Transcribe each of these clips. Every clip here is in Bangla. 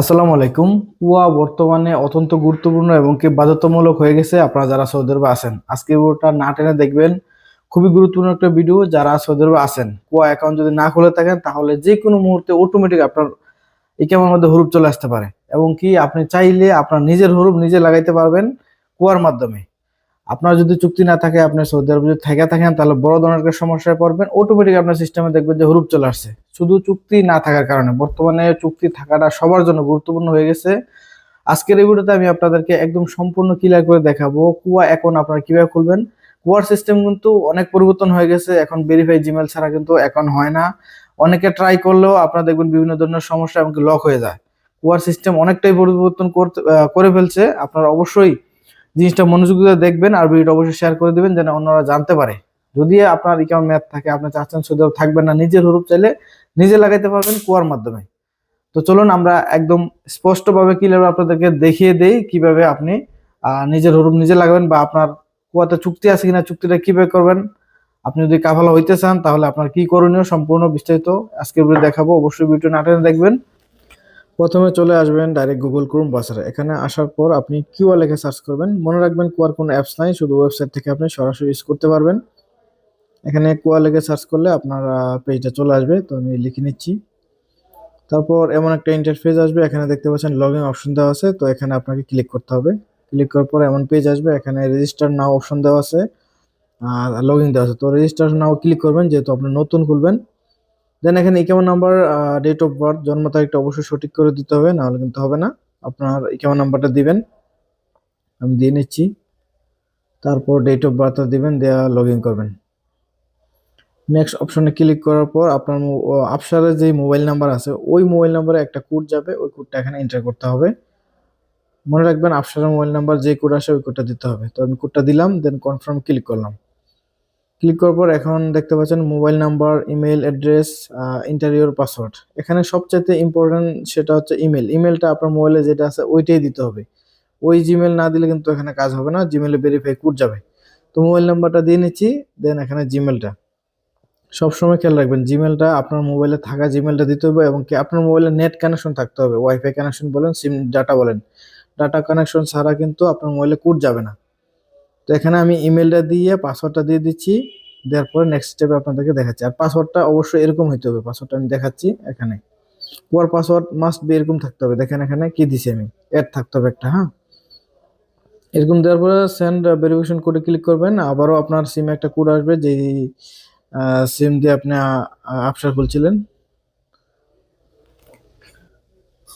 আসসালামু আলাইকুম। কুয়া বর্তমানে অত্যন্ত গুরুত্বপূর্ণ এবং কি বাধ্যতামূলক হয়ে গেছে আপনারা যারা সৌদি আছেন। আজকে ওটা না টেনে দেখবেন। খুবই গুরুত্বপূর্ণ একটা ভিডিও যারা সৌদি আছেন। কুয়া অ্যাকাউন্ট যদি না খুলে থাকেন, তাহলে যে কোনো মুহূর্তে অটোমেটিক আপনার ইকামের মধ্যে হরুপ চলে আসতে পারে। এবং কি আপনি চাইলে আপনার নিজের হরুপ নিজে লাগাইতে পারবেন কুয়ার মাধ্যমে। আপনার যদি চুক্তি না থাকে, আপনি সৌদি আরবে যদি থেকে থাকেন, তাহলে বড় ধরনের সমস্যায় পড়বেন। অটোমেটিক আপনার সিস্টেমে দেখবেন যে হুরুপ চলে আসছে। শুধু চুক্তি না থাকার কারণে। বর্তমানে চুক্তি থাকাটা সবার জন্য গুরুত্বপূর্ণ হয়ে গেছে। আজকের এই ভিডিওতে আমি আপনাদেরকে একদম সম্পূর্ণ ক্লিয়ার করে দেখাবো কুয়া এখন আপনারা কীভাবে খুলবেন। কুয়ার সিস্টেম কিন্তু অনেক পরিবর্তন হয়ে গেছে। এখন ভেরিফাই জিমেল ছাড়া কিন্তু এখন হয় না। অনেকে ট্রাই করলেও আপনারা দেখবেন বিভিন্ন ধরনের সমস্যা এমনকি লক হয়ে যায়। কুয়ার সিস্টেম অনেকটাই পরিবর্তন করতে করে ফেলছে। আপনারা অবশ্যই জিনিসটা মনোযোগ দিয়ে দেখবেন আর ভিডিওটা অবশ্যই শেয়ার করে দিবেন যেন অন্যরা জানতে পারে। যদি আপনার ইকাম ম্যাথ থাকে, আপনি চাচ্ছেন সৌদি আরব থাকবেন না, নিজের হুরুপ চাইলে নিজে লাগাইতে পারবেন কুয়ার মাধ্যমে। তো চলুন আমরা একদম স্পষ্টভাবে ক্লিয়ার আপনাদেরকে দেখিয়ে দেই কীভাবে আপনি নিজের হুরুপ নিজে লাগাবেন বা আপনার কুয়াতে চুক্তি আছে কিনা, চুক্তিটা কীভাবে করবেন। আপনি যদি কাফালা হইতে চান তাহলে আপনার কি করণীয় সম্পূর্ণ বিস্তারিত আজকের ভিডিও দেখাবো। অবশ্যই ভিডিও নাটেনে দেখবেন। প্রথমে চলে আসবেন ডাইরেক্ট গুগল ক্রোম ব্রাউজারে এখানে আসার পর আপনি কিউআর লিখে সার্চ করবেন। মনে রাখবেন কুয়ার কোনো অ্যাপস নাই, শুধু ওয়েবসাইট থেকে আপনি সরাসরি ইউজ করতে পারবেন। এখানে কুয়া লিখে সার্চ করলে আপনার পেজটা চলে আসবে। তো আমি লিখে নিচ্ছি। তারপর এমন একটা ইন্টারফেস আসবে। এখানে দেখতে পাচ্ছেন লগ ইন অপশন দেওয়া আছে। তো এখানে আপনাকে ক্লিক করতে হবে। ক্লিক করার পর এমন পেজ আসবে। এখানে রেজিস্টার নাও অপশন দেওয়া আছে। আর লগ ইন দেওয়া আছে। তো রেজিস্টার নাও ক্লিক করবেন। যেহেতু আপনি নতুন খুলবেন দেন এখানে ইকেমন নাম্বার ডেট অফ বার্থ জন্ম তারিখটা অবশ্যই সঠিক করে দিতে হবে, নাহলে কিন্তু হবে না। আপনার ইকেমন নাম্বারটা দিবেন, আমি দিয়ে নিচ্ছি। তারপর ডেট অফ বার্থটা দিবেন দেওয়া লগ ইন করবেন নেক্সট অপশনে ক্লিক করার পর আপনার আফসারের যে মোবাইল নাম্বার আছে, ওই মোবাইল নাম্বারে একটা কোড যাবে, ওই কোডটা এখানে এন্টার করতে হবে। মনে রাখবেন আপসারের মোবাইল নাম্বার যে কোড আসে, ওই কোডটা দিতে হবে। তো আমি কোডটা দিলাম দেন কনফার্ম ক্লিক করলাম। ক্লিক করার পর এখন দেখতে পাচ্ছেন মোবাইল নাম্বার ইমেল অ্যাড্রেস ইন্টারভিউর পাসওয়ার্ড এখানে সবচেয়ে ইম্পর্টেন্ট সেটা হচ্ছে ইমেল ইমেলটা আপনার মোবাইলে যেটা আছে ওইটাই দিতে হবে। ওই জিমেল না দিলে কিন্তু এখানে কাজ হবে না জিমেলে ভেরিফাই কোড যাবে। তো মোবাইল নাম্বারটা দিয়ে নিচ্ছি, দেন এখানে জিমেলটা সবসময় খেয়াল রাখবেন জিমেলটা আপনার মোবাইলে থাকা জিমেলটা দিতে হবে এবং কি আপনার মোবাইলে নেট কানেকশন থাকতে হবে। ওয়াইফাই কানেকশন বলেন সিম ডাটা বলেন। ডাটা কানেকশন ছাড়া কিন্তু আপনার মোবাইলে কোড যাবে না। তো এখানে আমি ইমেলটা দিয়ে পাসওয়ার্ডটা দিয়ে দিচ্ছি, দেওয়ার পরে নেক্সট স্টেপে আপনাদেরকে দেখাচ্ছি। আর পাসওয়ার্ডটা অবশ্যই এরকম হইতে হবে পাসওয়ার্ডটা আমি দেখাচ্ছি এখানে। ওয়ার পাসওয়ার্ড মাস্ট বি এরকম থাকতে হবে। দেখেন এখানে কি দিছি আমি? অ্যাড থাকতে হবে একটা হ্যাঁ? এরকম দেওয়ার পরে সেন্ড ভেরিফিকেশন কোডে ক্লিক করবেন, আবারও আপনার সিমে একটা কোড আসবে, যেই সিম দিয়ে আপনি আপসার খুলছিলেন।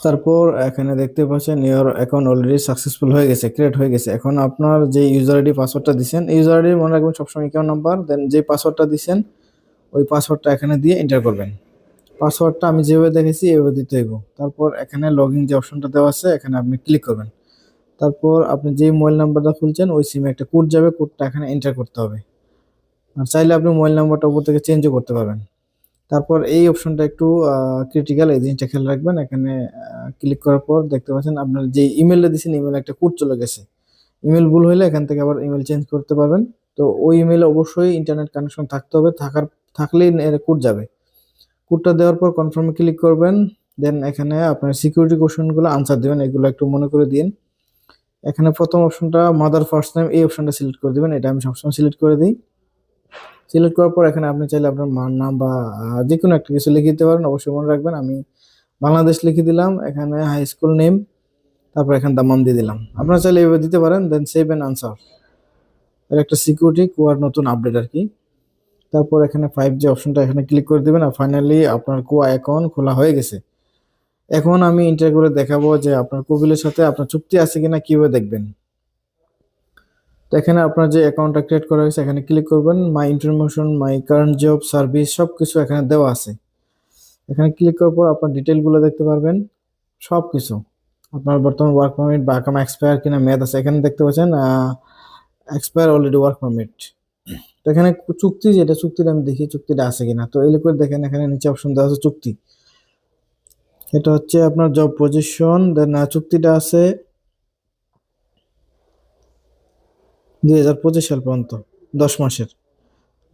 তারপর এখানে দেখতে পাচ্ছেন ইওর অ্যাকাউন্ট অলরেডি সাকসেসফুল হয়ে গেছে ক্রিয়েট হয়ে গেছে। এখন আপনার যে ইউজার আইডি পাসওয়ার্ডটা দিচ্ছেন ইউজার আইডি মনে রাখবেন সবসময় অ্যাকাউন্ট নাম্বার দেন যে পাসওয়ার্ডটা দিচ্ছেন ওই পাসওয়ার্ডটা এখানে দিয়ে এন্টার করবেন। পাসওয়ার্ডটা আমি যেভাবে দেখেছি, এভাবে দিতে হইব। তারপর এখানে লগ যে অপশনটা দেওয়া আছে, এখানে আপনি ক্লিক করবেন। তারপর আপনি যে মোবাইল নাম্বারটা খুলছেন, ওই সিমে একটা কোড যাবে কোডটা এখানে এন্টার করতে হবে। আর চাইলে আপনি মোবাইল নাম্বারটা উপর থেকে চেঞ্জও করতে পারবেন। তারপর এই অপশনটা একটু ক্রিটিক্যাল এই জিনিসটা খেয়াল রাখবেন। এখানে ক্লিক করার পর দেখতে পাচ্ছেন আপনার যে ইমেলটা দিয়েছেন ইমেল একটা কোড চলে গেছে। ইমেল ভুল হলে এখান থেকে আবার ইমেল চেঞ্জ করতে পারবেন। তো ওই ইমেলে অবশ্যই ইন্টারনেট কানেকশন থাকতে হবে। থাকার, থাকলেই কোড যাবে। কোডটা দেওয়ার পর কনফার্মে ক্লিক করবেন। দেন এখানে আপনার সিকিউরিটি কোশ্চেনগুলো আনসার দেবেন। এগুলো একটু মনে করে দিন। এখানে প্রথম অপশনটা মাদার ফার্স্ট নেম এই অপশনটা সিলেক্ট করে দিবেন। এটা আমি সবসময় সিলেক্ট করে দিই। সিলেক্ট করার পর এখানে আপনি চাইলে আপনার মার নাম বা যে কোনো একটা কিছু লিখে দিতে পারেন, অবশ্যই মনে রাখবেন। আমি বাংলাদেশ লিখে দিলাম, এখানে হাই স্কুল নেম তারপর এখানে দামাম দিয়ে দিলাম। আপনারা চাইলে এভাবে দিতে পারেন দেন সেভ অ্যান্ড আনসার এর একটা সিকিউরিটি কুয়ার নতুন আপডেট আর কি। তারপর এখানে ফাইভ জি অপশনটা এখানে ক্লিক করে দিবেন, আর ফাইনালি আপনার কুয়া অ্যাকাউন্ট খোলা হয়ে গেছে। এখন আমি ইন্টার করে দেখাবো যে আপনার কবিলের সাথে আপনার চুক্তি আছে কিনা, কীভাবে দেখবেন? তো এখানে আপনার যে অ্যাকাউন্টটা ক্রিয়েট করা হয়েছে, এখানে ক্লিক করবেন my information my current job service সব কিছু এখানে দেওয়া আছে। এখানে ক্লিক করার পর আপনার ডিটেলগুলো দেখতে পারবেন সব কিছু আপনার বর্তমান ওয়ার্ক পারমিট বা কাম এক্সপায়ার কিনা মেয়াদ আছে, এখানে দেখতে পাচ্ছেন এক্সপায়ার অলরেডি ওয়ার্ক পারমিট তো এখানে চুক্তি যেটা, চুক্তিটা আমি দেখি চুক্তিটা আছে কিনা। তো এই করে দেখেন, এখানে নিচে অপশন দেওয়া আছে চুক্তি। এটা হচ্ছে আপনার জব পজিশন দেন চুক্তিটা আছে দুই হাজার পঁচিশ সাল পর্যন্ত, দশ মাসের।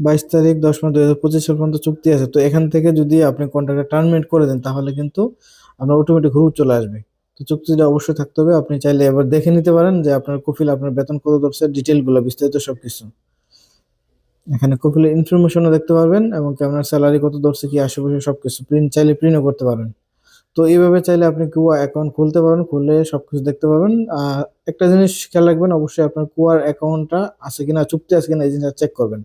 বাইশ তারিখ, দশ মাস, দুই হাজার পঁচিশ সাল পর্যন্ত চুক্তি আছে। তো এখান থেকে যদি আপনি কন্ট্রাক্টটা টার্মিনেট করে দেন, তাহলে কিন্তু আপনার অটোমেটিক হুরুপ চলে আসবে। তো চুক্তিটা অবশ্যই থাকতে হবে। আপনি চাইলে এবার দেখে নিতে পারেন যে আপনার কফিল, আপনার বেতন কত ধরছে ডিটেল বিস্তারিত সব কিছু এখানে কফিলের ইনফরমেশনও দেখতে পারবেন এবং আপনার স্যালারি কত ধরছে, কি আশেপাশে সব কিছু প্রিন্ট চাইলে প্রিন্টও করতে পারবেন তো এইভাবে চাইলে আপনি কুয়া অ্যাকাউন্ট খুলতে পারবেন, খুললে সবকিছু দেখতে পাবেন। একটা জিনিস খেয়াল রাখবেন, অবশ্যই আপনার কুয়ার অ্যাকাউন্টটা আছে কিনা, চুক্তি আছে কিনা, এই জিনিসটা চেক করবেন।